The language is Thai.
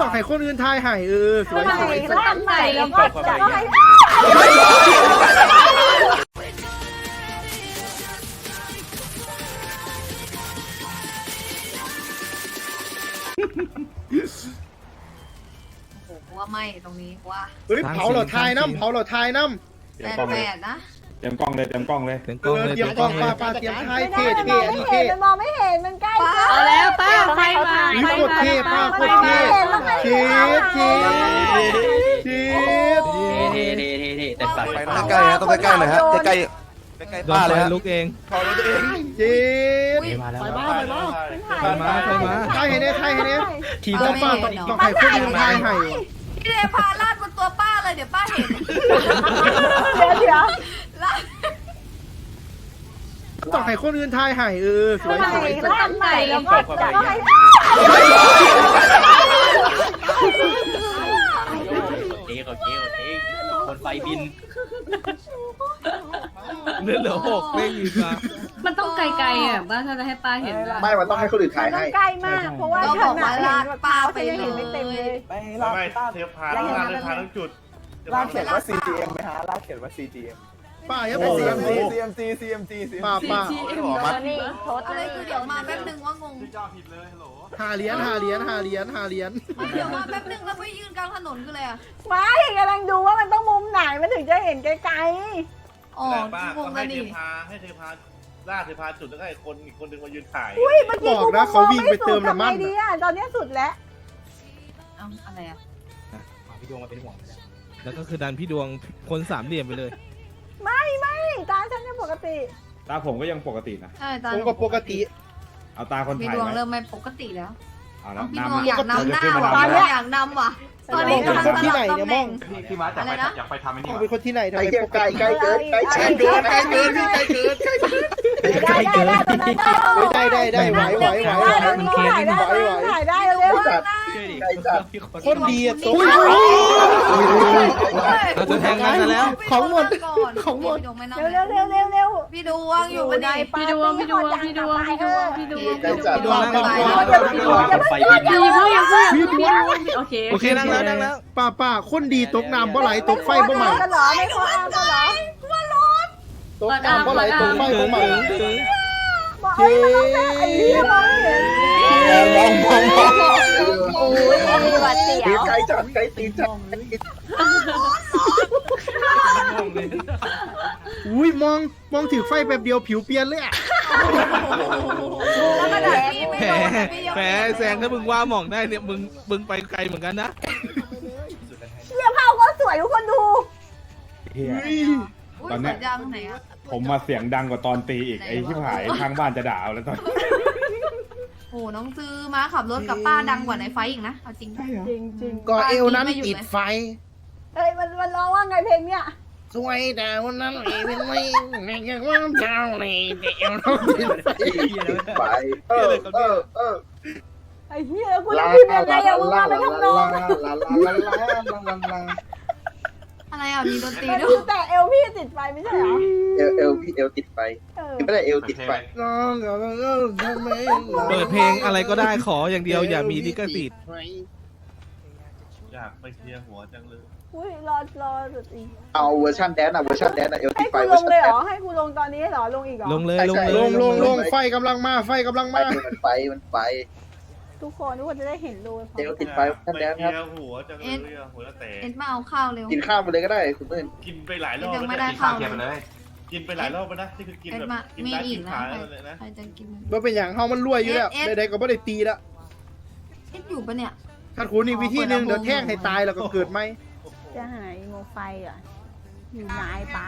ต้องให้คนอื่นทายให้เออสวยสวยแล้วทำใหม่แล้วก็จะก็ให้โอ้โหว่าไม่ตรงนี้ว่าเฮ้ยเผาเหราทายน้ำเผาเหราทายน้เตรีแปยมดกล้องแปเลยดนะ เตรียมกล้องเลยเตรียมกล้องเลยเสียงำกล้องเออเลยเตรียมกล้องป้าป้าเตรียมทายไม่เท่ได้มันมเท่องไม่นี่เห็เท่นมันมองไม่เห็นมันใกล้เอาแล้วป้าไฟมาวิโคตรเท่ป้าโคตรเท่เชฟเชฟเชฟเท่เท่เท่เท่แต่ตัดไปใกล้ๆนะต้องใกล้ๆหน่อยฮะใกล้ๆใกล้โดๆนป้าไฟเลยฮะลุกเองพอแล้วตัวเองเชฟมาแล้วไปมาบ้าแล้วไปบ้าไฟมาไฟมาทายให้เนี่ยทายให้เนี่ยทีต้ต้อองงป้าต้องต้องให้คนอื่นทายให้พี่เดพาลาดบนตัวป้าเลยเดี๋ยวป้าเห็น เดี๋ยวเดี๋ยว ลาด ต้องให้คนอื่นทายให้เออสวยสวยแล้วทำใหม่แล้วก็จะก็ให้เท่เขาเท่เขาเท่คนไฟบินเลือดเหลือหกเล่งอีกมามันต้องไกลๆอะบ้านถ้าจะให้ป้าเห็นนะไม่ มันต้องให้คนอื่นถ่ายต้อให้งใกล้มาก เพราะว่าฉันน่ะเห็นแบบป้าไปเห็นไม่เต็มเลยไม่ลากไม่ลากเทปพาลากเลยพาทั้งจุดลากเขียนว่า CGM ไหมฮะลากเขียนว่า CGM ป้าอย่าบอกนะ CMG CMG CMG ป้าป้านี่โทษอะไรคือเดี๋ยวมาแป๊บนึงว่างง หาเหรียญหาเหรียญหาเหรียญหาเหรียญเดี๋ยวมาแป๊บนึงแล้วไปยืนกลางถนนคืออะไรอะไม่กำลังดูว่ามันต้องมุมไหนมันถึงจะเห็นไกลอ๋อแต่ป้างงก็งให้กันเทดิปพาให้เทปพาลากเทปพาจุดแล้วก็ให้คนอีกคนหนึ่งมายืนถ่าย ๆอุ้ยเมื่อกี้กูมองไม่สุดทำไงดีอะตอนนี้สุดแล้วเอ้าอะไรอะพี่ดวงมาเป็นห่วงแล้วก็คือดันพี่ดวงคนสามเหลี่ยมไปเลยไม่ไม่ ตาฉันยังปกติ ตาผมก็ยังปกตินะ ใช่ตาผมก็ปกติเอาตาคนพี่ถ่ายดวงไว้เริ่มไม่ปกติแล้วเอาแล้วพี่นดวงอยากนำหน้าำว่ะตอนพี่ดวงอยากนำว่ะตอนนี้กำลังสลับตำแหน่ง พี่มาจากอะไรไปนะอยากไปทำไอ้ต้นี่องเป็นคนที่ไหนทำใกล้ไมปกใกล้ติใกล้เกินใกล้ใกล้เกินใกล้เกินพี่ใกล้เกินใกล้เกินได้ได้ได้ตอนนั้นได้ได้ได้ได้ไหวไหวไหวไหวได้แล้วนี่ถ่ายได้ถ่ายได้เร็วจัดใกล้จัดคนดีอะตุ๊ก เราจะแทงกันซะแล้ว ของหมดก่อนของหมดพี่ดวงไม่นั่งเร็วเร็วเร็วเร็วเร็วพี่ดวงอยู่ปะเนี่ยพี่ดวงพี่ดวงพี่ดวงพี่ดวงพี่ดวงใกล้จัดดวงดวงดวงคนไฟบินพี่พูดยังพูดยังพี่ดวงโอเคโอเคนั่งแล้วนั่งแล้วป้าป้าคนดีตกน้ำบ่ไหลตกไฟบ่ใหม่กันเหรอไม่ขออ้างกันเหรอตกน้ำบ่ไหลตกไฟบ่ใหม่บอกเอ้ยมันต้องได้ไอ้เหี้ยมองไม่เห็นมองมองมองโอ้ยมีหวัดเสียวใกล้จัดใกล้ตีจัด อุ้ยมองมองถือไฟแบบเดียวผิวเปลี่ยนเลยอะแล้วขนาดพี่ไม่แหมโดนแต่พี่ยังแหมแซงถ้ามึงว่าหมองได้เนี่ยมึงมึงไปไกลเหมือนกันนะเหี้ยเผาก็สวยทุกคนดูเหี้ยอุ้ยตอนเนี้เสียยงดังไหนอะผมมาเสียงดังกว่าตอนตีอีกไอ้ที่หายทางบ้านจะด่าเอาแล้วตอนโอ้น้องซื้อมาขับรถกับป้าดังกว่าในไฟอีกนะเอาจริง จริงจริงก็เอวนั้นติดไฟเฮ้ยมันมันร้องว่าไงเพลงเนี้ย สวยแต่วันนั้นเอเป็นไม่ไม่แค่ว่าเจ้าเลยแต่เอวไฟไปเออเออเออไอ้เหี้ยกูจะพิมพ์ยังไงอะมึงมาเป็นทำนองอะไรอะมีดนตรีด้วยแต่เอลพี่ติดไฟไม่ใช่เหรอเอลเอลพี่เอลติดไฟไม่ได้เอลติดไฟน้องก็ทำไมเปิดเพลงอะไรก็ได้ขออย่างเดียวอย่ามีลิขสิทธิ์ อยากไปเคลียร์หัวจังเลยอุ้ยรอรอสุดอีกเอาเวอร์ชันแดนอะเวอร์ชันแดนอะเอลติให้ดไฟกูเวลอร์งชันเลยแดเหรน อให้กูลงตอนนี้เหรอลงอีกเหรอลงเลยลงเลยลงลงลงไฟกำลังมาไฟกำลังไปมา มันไปมันไป ทุกคนทุกคนจะได้เห็นรูเอลติดไฟเวอร์ชันไปแดนเคคลีรับยร์หัวจังเลยอะหัวละแต่เอ็ดมาเอาข้าวเร็ว กินข้าวมาเลยก็ได้คุณมื่นกินไปหลายรอบยังแล้วไม่เนี่ยได้ข้าวเลย กินไปหลายรอบแล้วนะที่คือกินเอ็ดแบบมากินมีได้อีกิกนนะขายใครเลยนะใครจะกิน ว่าเป็นอย่างเฮามันรวยอยู่แล้วใดๆก็ไม่ได้ตีแล้วเอ็ดอยู่ปะเนี่ย ถ้าคุณอีกวิธีหนึ่งเดี๋ยวแท่งให้ตายแล้วก็เกิดไหม จะหายโมไฟอะอยู่ไหนป้า